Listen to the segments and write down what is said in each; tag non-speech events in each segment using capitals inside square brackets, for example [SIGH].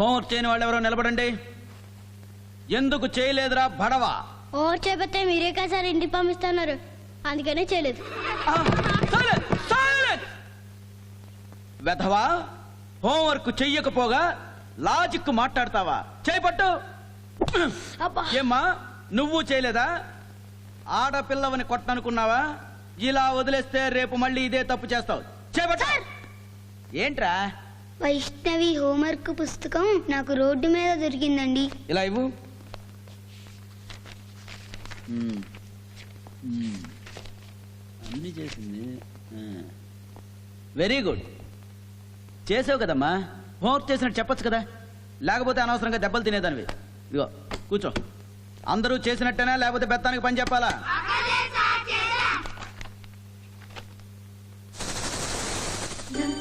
Homework చేయని వాళ్ళు ఎవరో నిలబడండి. ఎందుకు చేయలేదురా బడవా ఓవర్ చేయబోతే మీరే కదా సార్ ఇంటికి పంపిస్తున్నారు. అందుకనే చేయలేదు! వెధవా హోంవర్క్ చెయ్యకపోగా లాజిక్ మాట్లాడతావా? చేపట్టు. అబ్బా. ఏమ్మా నువ్వు చేయలేదా? ఆడపిల్లవని కొట్టనుకున్నావా? ఇలా వదిలేస్తే రేపు మళ్ళీ ఇదే తప్పు చేస్తావు. చేపట్టు. ఏంట్రా? వైష్ణవి హోంవర్క్ పుస్తకం నాకు రోడ్డు మీద దొరికిందండి. ఇలా ఇవ్వు. అన్నీ చేసింది. వెరీ గుడ్ చేసావు కదమ్మా. హోంవర్క్ చేసినట్టు చెప్పొచ్చు కదా. లేకపోతే అనవసరంగా దెబ్బలు తినేదానివి. ఇదిగో కూర్చో. అందరూ చేసినట్టేనా లేకపోతే బెత్తానికి పని చెప్పాలా?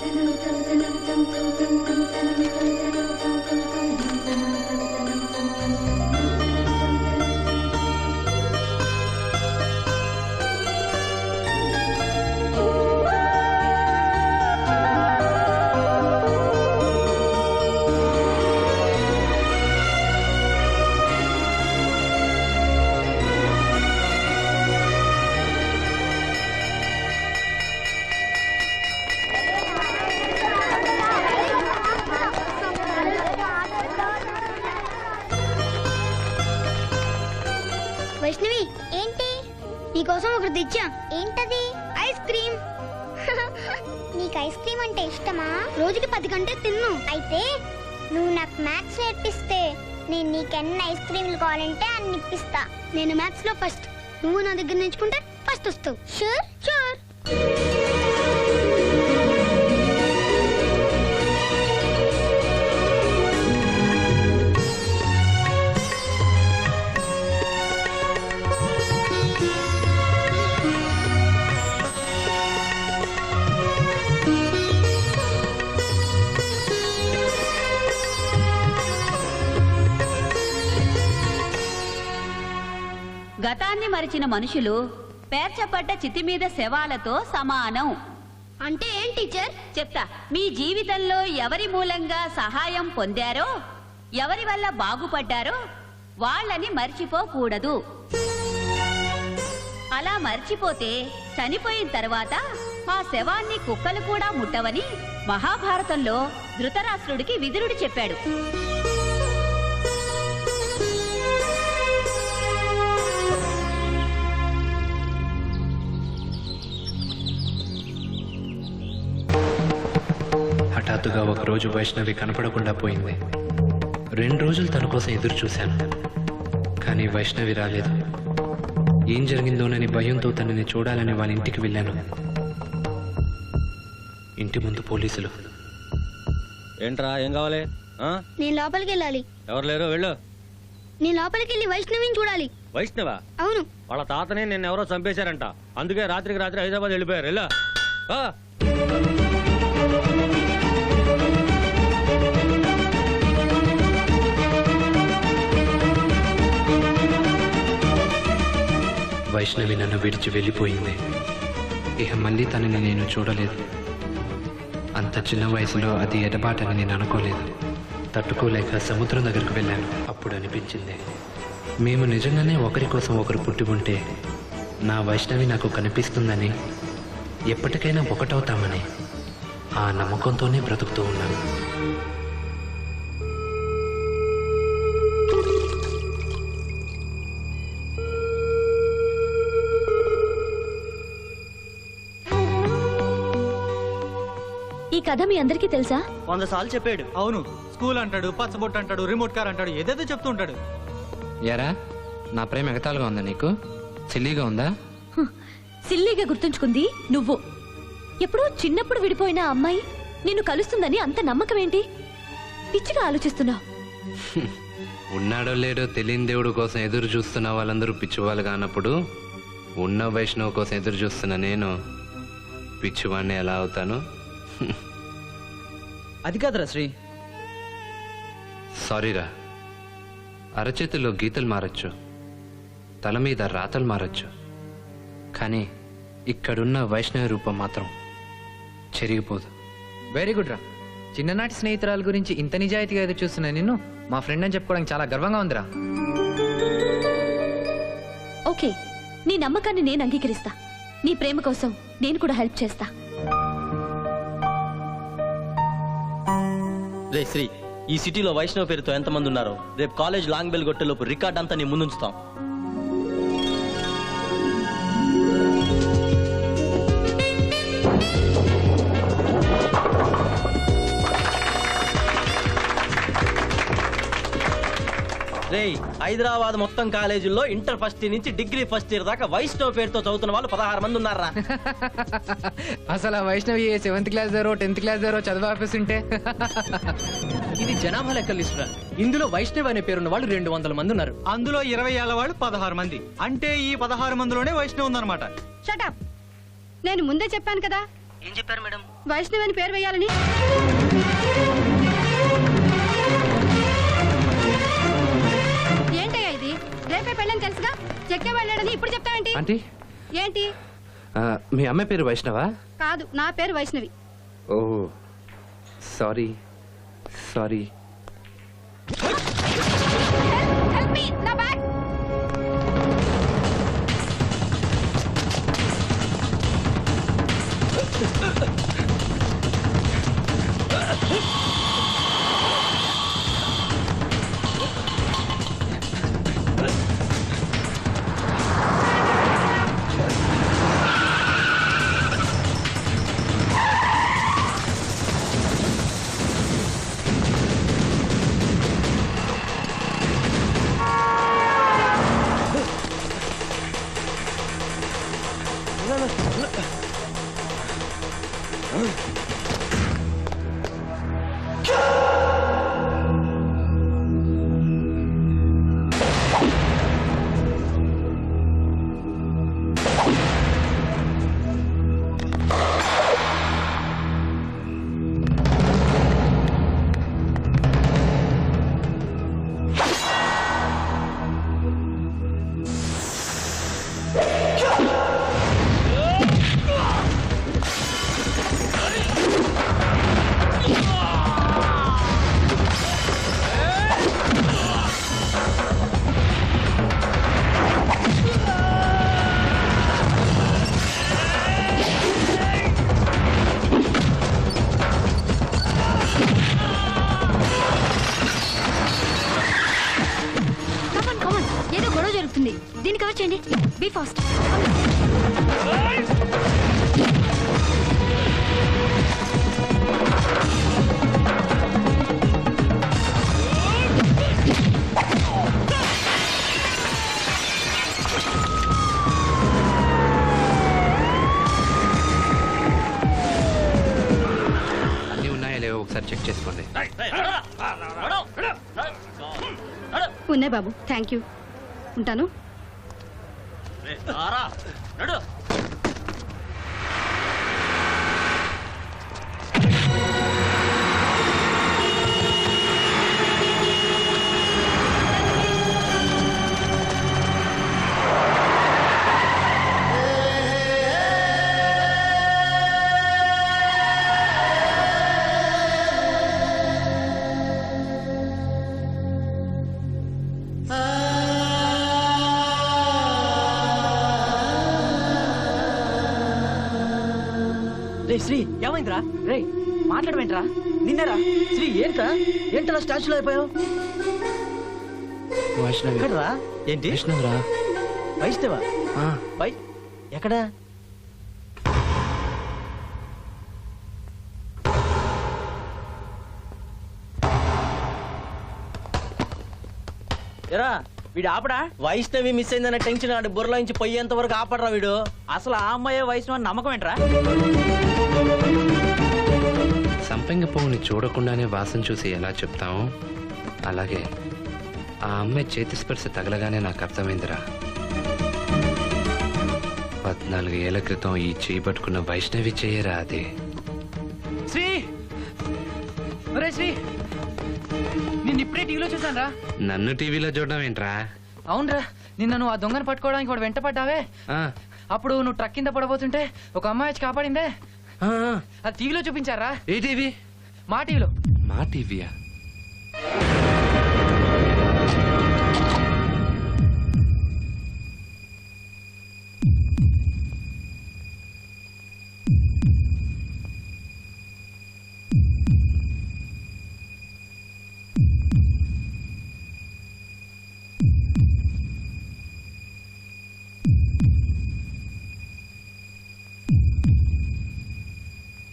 தனம் தம் தனம் தம் தம் தம் தம் தனம் தம் తెచ్చా ఏంటది? Ice cream. [LAUGHS] నీకు ఐస్ క్రీమ్ అంటే ఇష్టమా? రోజుకి పది గంటలు తిన్ను. అయితే నువ్వు నాకు మ్యాథ్స్ నేర్పిస్తే నేను నీకెన్ని ఐస్ క్రీమ్లు కావాలంటే అన్ని ఇప్పిస్తా. నేను మ్యాథ్స్లో ఫస్ట్. నువ్వు నా దగ్గర నేర్చుకుంటే ఫస్ట్ వస్తావు. షూర్? షూర్. మరిచిన మనుషులు పేర్చబడ్డ చితి మీద శవాలతో సమానం. అంటే ఏం టీచర్? చెప్తా. మీ జీవితంలో ఎవరి మూలంగా సహాయం పొందారో ఎవరి వల్ల బాగుపడ్డారో వాళ్ళని మర్చిపోకూడదు. అలా మర్చిపోతే చనిపోయిన తర్వాత ఆ శవాన్ని కుక్కలు కూడా ముట్టవని మహాభారతంలో ధృతరాష్ట్రుడికి విదురుడు చెప్పాడు. హఠాత్తుగా ఒకరోజు వైష్ణవి కనపడకుండా పోయింది. రెండు రోజులు తన కోసం ఎదురు చూశాను. కానీ వైష్ణవి రాలేదు. ఏం జరిగిందోనని భయంతో తనని చూడాలని వాళ్ళ ఇంటికి వెళ్ళాను. ఇంటి ముందు పోలీసులు. ఏంట్రా ఏం కావాలి? ఆ? నేను లోపలికి వెళ్ళాలి. ఎవరు లేరు? వెళ్ళు. నేను లోపలికి వెళ్ళి వైష్ణవిని చూడాలి. వైష్ణవ? అవును. వాళ్ళ తాతని నిన్న ఎవరో చంపేశారంట. అందుకే రాత్రికి రాత్రి హైదరాబాద్ వెళ్ళిపోయారు. వెళ్ళు. వైష్ణవి నన్ను విడిచి వెళ్ళిపోయింది. ఇక మళ్ళీ తనని నేను చూడలేదు. అంత చిన్న వయసులో అది ఎడబాటని నేను అనుకోలేదు. తట్టుకోలేక సముద్రం దగ్గరకు వెళ్ళాను. అప్పుడు అనిపించింది మేము నిజంగానే ఒకరి కోసం ఒకరు పుట్టి ఉంటే నా వైష్ణవి నాకు కనిపిస్తుందని ఎప్పటికైనా ఒకటవుతామని ఆ నమ్మకంతోనే బ్రతుకుతూ ఉన్నాను. కథ మీ అందరికీ తెలుసా? వంద సార్లు చెప్పాడు. అవును. స్కూల్ అంటాడు పచ్చబొట్టు అంటాడు రిమోట్ కార్ అంటాడు ఏదేదో చెప్తూ ఉంటాడు. ఎరా నా ప్రేమ ఎగతాలుగా ఉందా నీకు? సిల్లీగా ఉందా. సిల్లీగా గుర్తుంచుకుంది నువ్వు. ఎప్పుడో చిన్నప్పుడు విడిపోయిన ఆ అమ్మాయి నిన్ను కలుస్తుందని అంత నమ్మకం ఏంటి పిచ్చిగా ఆలోచిస్తున్నావు ఉన్నాడో లేడో తెలియని దేవుడు కోసం ఎదురు చూస్తున్న వాళ్ళందరూ పిచ్చివాళ్ళు కానప్పుడు ఉన్న వైష్ణవ్ కోసం ఎదురు చూస్తున్న నేను పిచ్చివాడిని ఎలా అవుతాను? అది కాదురా శ్రీ. సారీరా. అరచేతుల్లో గీతలు మారచ్చు. తల మీద రాతలు మారచ్చు. కానీ ఇక్కడున్న వైష్ణవ రూపం మాత్రం చెరిగిపోదు. వెరీ గుడ్ రా. చిన్ననాటి స్నేహితురాల గురించి ఇంత నిజాయితీగా ఎదురు చూస్తున్నా నిన్ను? మా ఫ్రెండ్ అని చెప్పుకోవడానికి చాలా గర్వంగా ఉందిరా. ఓకే. నీ నమ్మకాన్ని నేను అంగీకరిస్తా. నీ ప్రేమ కోసం నేను కూడా హెల్ప్ చేస్తా. రే శ్రీ ఈ సిటీలో వైష్ణవ్ పేరుతో ఎంతమంది ఉన్నారో? రేపు కాలేజ్ లాంగ్ బెల్ గొట్టేలోపు రికార్డ్ అంతా నీ ముందుంచుతాం. రేయ్ హైదరాబాద్ మొత్తం కాలేజీల్లో ఇంటర్ ఫస్ట్ ఇయర్ నుంచి డిగ్రీ ఫస్ట్ ఇయర్ దాకా వైష్ణవ్ పేరుతో చదువుతున్న వాళ్ళు పదహారు మంది ఉన్నారా? [LAUGHS] అసలు ఆ వైష్ణవి సెవెంత్ క్లాస్ దారో టెన్త్ క్లాస్ దారో చదువు ఆపేస్తుంటే? [LAUGHS] ఇది జనాభా లెక్క లిస్టురా ఇందులో వైష్ణవ్ అనే పేరున్న వాళ్ళు రెండు వందల మంది ఉన్నారు. అందులో ఇరవై ఏళ్ళ వాళ్ళు పదహారు మంది. అంటే ఈ పదహారు మందిలోనే వైష్ణవ్ ఉందన్నమాట. షటప్ నేను ముందే చెప్పాను కదా. ఏం చెప్పారు మేడం? వైష్ణవి అని పేరు వేయాలని. పెళ్ళని తెలుసుగా? చెక్కే వెళ్ళాడని ఇప్పుడు చెప్తావేంటి? ఆంటీ? ఏంటి? ఆ, మీ అమ్మాయి పేరు వైష్ణవా? కాదు నా పేరు వైష్ణవి. ఓ సారీ సారీ. ఉన్నాయి బాబు. థ్యాంక్ యూ ఉంటాను. రే శ్రీ ఏమైందిరా? రే మాట్లాడమేంట్రా? నిన్నరా? శ్రీ ఏంట్రా? ఏంటలా స్టాచ్యూలో అయిపోయావు? వైష్ణవి. ఎక్కడరా? ఏంటి? వైష్ణవరా. వైష్ణవ? ఎక్కడా? వీడు ఆపడా? వైష్ణవి మిస్ అయిందన్న టెన్షన్ ఆడు బుర్రలో నుంచి పోయేంత వరకు ఆపడరా వీడు. అసలు ఆ అమ్మాయి అని నమ్మకం ఏంట్రా? సంపెంగ పువ్వుని చూడకుండానే వాసన చూసి ఎలా చెప్తామో అలాగే ఆ అమ్మాయి చేతి స్పర్శ తగలగానే నాకు అర్థమైందిరా. పద్నాలుగు ఏళ్ళ క్రితం ఈ చేయి పట్టుకున్న వైష్ణవి చేయరా అది? శ్రీ! శ్రీ! ఇప్పుడే టీవీలో చూసాను రా. నన్ను టీవీలో చూడడం ఏంట్రా? అవునరా నిన్న నువ్వు ఆ దొంగను పట్టుకోవడానికి వాడు వెంట పడ్డావే. అప్పుడు నువ్వు ట్రక్ కింద పడబోతుంటే ఒక అమ్మాయి వచ్చి కాపాడిందే. అది టీవీలో చూపించారా? ఏ టీవీ? మా టీవీలో. మా టీవీయా?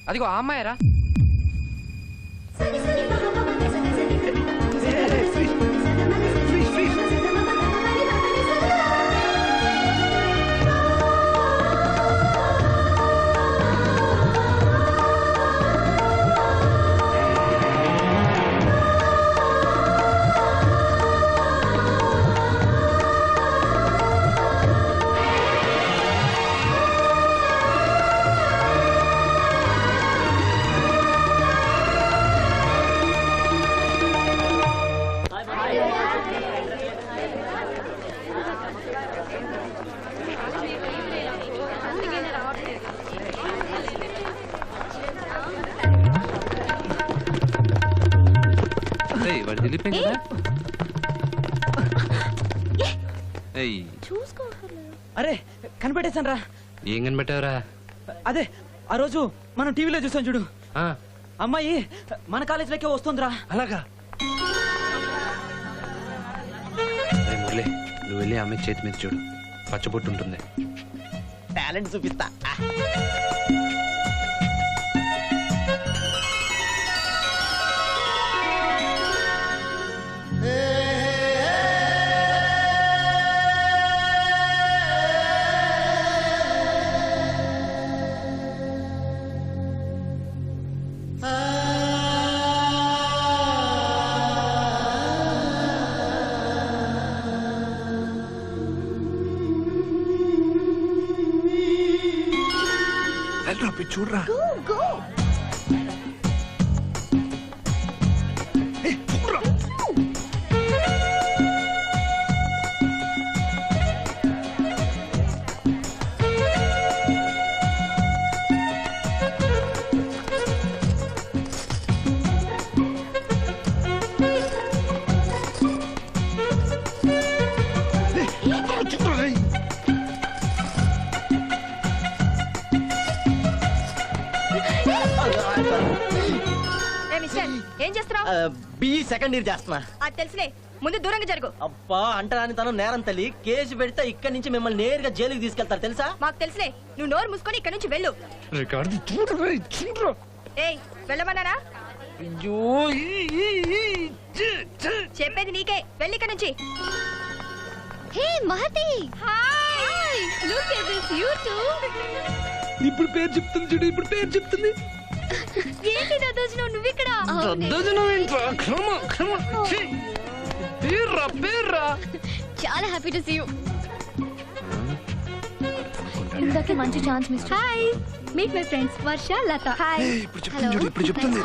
అదిగో ఆ అమ్మాయరా. వాడు దిలీపే కదా? ఏయ్. అరే కనిపెట్టేశాను రా ఏం కనిపెట్టావురా? అదే ఆ రోజు మనం టీవీలో చూసాం చూడు. ఆ, అమ్మాయి మన కాలేజీలోకే వస్తుందిరా. అలాగా? మురళి. నువ్వు వెళ్ళి ఆమె చేతి మీద చూడు. పచ్చబొట్టు ఉంటుంది. టాలెంట్ చూపిస్తా. Go, go. సెకండ్ ఇయర్ చేస్తున్నా. అది తెలుసులే. ముందు దూరంగా జరుగు. అబ్బా అంటరాని తను నేరం తల్లి. కేసు పెడితే ఇక్కడి నుంచి మిమ్మల్ని నేరుగా జైలుకి తీసుకెళ్తారు తెలుసా? మాకు తెలుసులే. నువ్వు నోరు మూసుకొని ఇక్కడ నుంచి వెళ్ళు. ఏయ్ ఛీ. చెప్పేది నీకే. వెళ్ళి ఇక్కడ నుంచి. Hey Mahathi. Hi. Look at this you too ఇప్పుడు పేరు చెప్తుంది చూడు ఇప్పుడు పేరు చెప్తుంది. [LAUGHS] Come on, come on. ఛీ. పేర్రా పేర్రా చాలా హ్యాపీ టు సీ యూ ఇందాకే మంచి chance miss hi meet my friends Varsha Latha hi ఇప్పుడు చెప్తుంది ఇప్పుడు చెప్తుంది